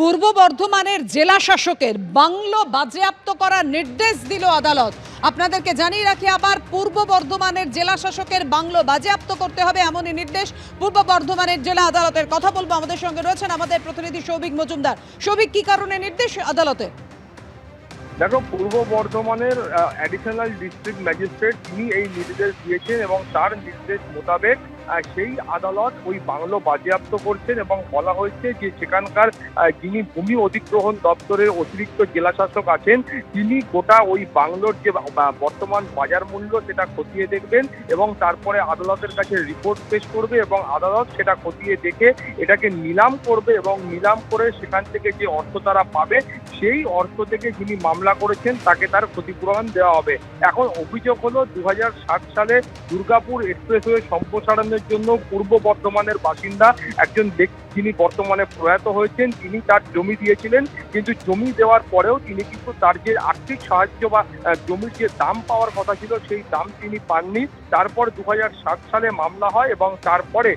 পূর্ব বর্ধমানের জেলা শাসকের বাংলো বাজেয়াপ্ত করার নির্দেশ দিল আদালত। আপনাদেরকে জানিয়ে রাখি আবার পূর্ব বর্ধমানের জেলা শাসকের বাংলো বাজেয়াপ্ত করতে হবে এমনই নির্দেশ পূর্ব বর্ধমানের জেলা আদালতের। কথা বলব আমাদের সঙ্গে রয়েছেন আমাদের প্রতিনিধি সৌভিক মজুমদার। সৌভিক, কি কারণে নির্দেশ আদালতের দেখো, পূর্ব বর্ধমানের অ্যাডিশনাল ডিস্ট্রিক্ট ম্যাজিস্ট্রেট তিনি এই নির্দেশ দিয়েছেন এবং তার নির্দেশ মোতাবেক সেই আদালত ওই বাংলো বাজেয়াপ্ত করছেন এবং বলা হয়েছে যে সেখানকার যিনি ভূমি অধিগ্রহণ দপ্তরের অতিরিক্ত জেলা শাসক আছেন, তিনি গোটা ওই বাংলোর যে বর্তমান বাজার মূল্য সেটা খতিয়ে দেখবেন এবং তারপরে আদালতের কাছে রিপোর্ট পেশ করবে এবং আদালত সেটা খতিয়ে দেখে এটাকে নিলাম করবে এবং নিলাম করে সেখান থেকে যে অর্থ তারা পাবে, সেই অর্থ থেকে যিনি মামলা করেছেন তাকে তার ক্ষতিপূরণ দেওয়া হবে। এখন অভিযোগ হলো দু হাজার সাত সালে দুর্গাপুর এক্সপ্রেসওয়ে সম্প্রসারণের জন্য পূর্ব বর্ধমানের বাসিন্দা একজন ব্যক্তি যিনি বর্তমানে প্রয়াত হয়েছেন, তিনি তার জমি দিয়েছিলেন। কিন্তু জমি দেওয়ার পরেও তিনি কিন্তু তার যে আর্থিক সাহায্য বা জমির যে দাম পাওয়ার কথা ছিল, সেই দাম তিনি পাননি। তারপর দু হাজার সাত সালে মামলা হয় এবং তারপরে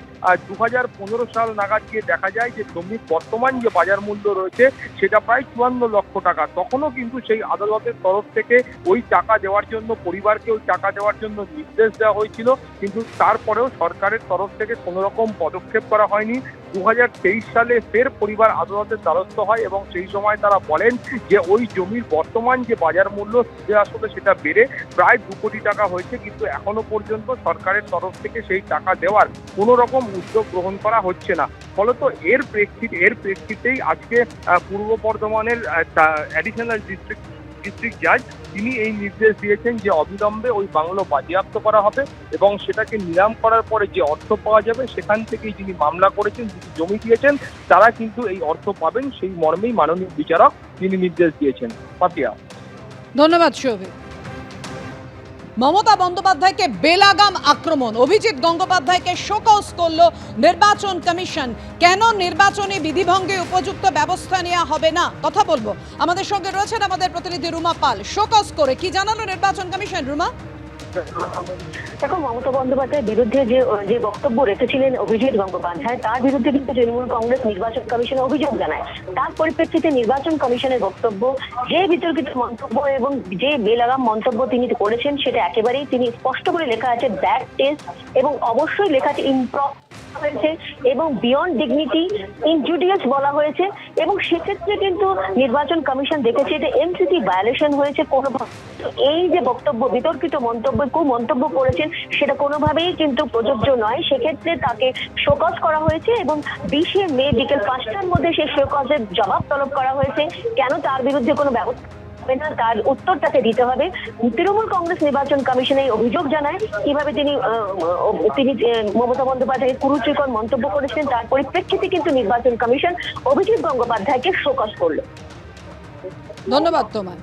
দু হাজার পনেরো সাল নাগাদ গিয়ে দেখা যায় যে জমির বর্তমান যে বাজার মূল্য রয়েছে, সেটা প্রায় চুয়ান্ন লক্ষ টাকা। তখনও কিন্তু সেই আদালতের তরফ থেকে ওই টাকা দেওয়ার জন্য, পরিবারকে ওই টাকা দেওয়ার জন্য নির্দেশ দেওয়া হয়েছিল। কিন্তু তারপরেও সরকারের তরফ থেকে কোনো রকম পদক্ষেপ করা হয়নি। দু হাজার তেইশ সালে ফের পরিবার আদালতের দ্বারস্থ হয় এবং সেই সময় তারা বলেন যে ওই জমির বর্তমান যে বাজার মূল্য যে আসলে সেটা বেড়ে প্রায় দু কোটি টাকা হয়েছে, কিন্তু এখনও পর্যন্ত সরকারের তরফ থেকে সেই টাকা দেওয়ার কোনো রকম উদ্যোগ গ্রহণ করা হচ্ছে না। ফলত এর প্রেক্ষিতে, এর প্রেক্ষিতেই আজকে পূর্ব বর্ধমানের অ্যাডিশনাল ডিস্ট্রিক্ট ডিস্ট্রিক্ট জাজ তিনি এই নির্দেশ দিয়েছেন যে অবিলম্বে ওই বাংলো বাজেয়াপ্ত করা হবে এবং সেটাকে নিলাম করার পরে যে অর্থ পাওয়া যাবে, সেখান থেকেই যিনি মামলা করেছেন, যিনি জমি দিয়েছেন, তারা কিন্তু এই অর্থ পাবেন সেই মর্মেই মাননীয় বিচারক তিনি নির্দেশ দিয়েছেন। পাতিয়া। ধন্যবাদ সৌভিক মমতা বন্দ্যোপাধ্যায়কে বেলাগাম আক্রমণ। অভিজিৎ গঙ্গোপাধ্যায়কে শোকস করল নির্বাচন কমিশন। কেন নির্বাচনী বিধিভঙ্গে উপযুক্ত ব্যবস্থা নেওয়া হবে না? কথা বলব। আমাদের সঙ্গে রয়েছেন আমাদের প্রতিনিধি রুমা পাল। শোকস করে কি জানালো নির্বাচন কমিশন, রুমা? দেখো, মমতা বন্দ্যোপাধ্যায়ের বিরুদ্ধে যে যে বক্তব্য রেখেছিলেন অভিজিৎ গঙ্গোপাধ্যায়, তার বিরুদ্ধে কিন্তু তৃণমূল কংগ্রেস নির্বাচন কমিশনে অভিযোগ জানায়। তার পরিপ্রেক্ষিতে নির্বাচন কমিশনের বক্তব্য, যে বিতর্কিত মন্তব্য এবং যে বেলাগাম মন্তব্য তিনি করেছেন, সেটা একেবারেই তিনি স্পষ্ট করে লেখা আছে ব্যাড টেস্ট এবং অবশ্যই লেখা আছে ইমপ্রপ হয়েছে এবং বিয়ন্ড ডিগনিটি ইনজুডিয়াস বলা হয়েছে এবং সেক্ষেত্রে কিন্তু নির্বাচন কমিশন দেখেছে যে এমসিসি ভায়োলেশন হয়েছে কোনো এই যে বক্তব্য, বিতর্কিত মন্তব্য কু মন্তব্য করেছেন, সেটা কোনোভাবেই কিন্তু প্রযোজ্য নয়। সেক্ষেত্রে তাকে শোকজ করা হয়েছে এবং বিশে মে বিকেল পাঁচটার মধ্যে সেই শোকজের জবাব তলব করা হয়েছে। কেন তার বিরুদ্ধে কোনো ব্যবস্থা হবে না, তার উত্তর তাকে দিতে হবে। তৃণমূল কংগ্রেস নির্বাচন কমিশন অভিযোগ জানায়। কীভাবে তিনি তিনি মমতা বন্দ্যোপাধ্যায়ের কুরুচিকর মন্তব্য করেছেন, তার পরিপ্রেক্ষিতে কিন্তু নির্বাচন কমিশন অভিজিৎ গঙ্গোপাধ্যায়কে প্রকাশ করল। ধন্যবাদ তোমায়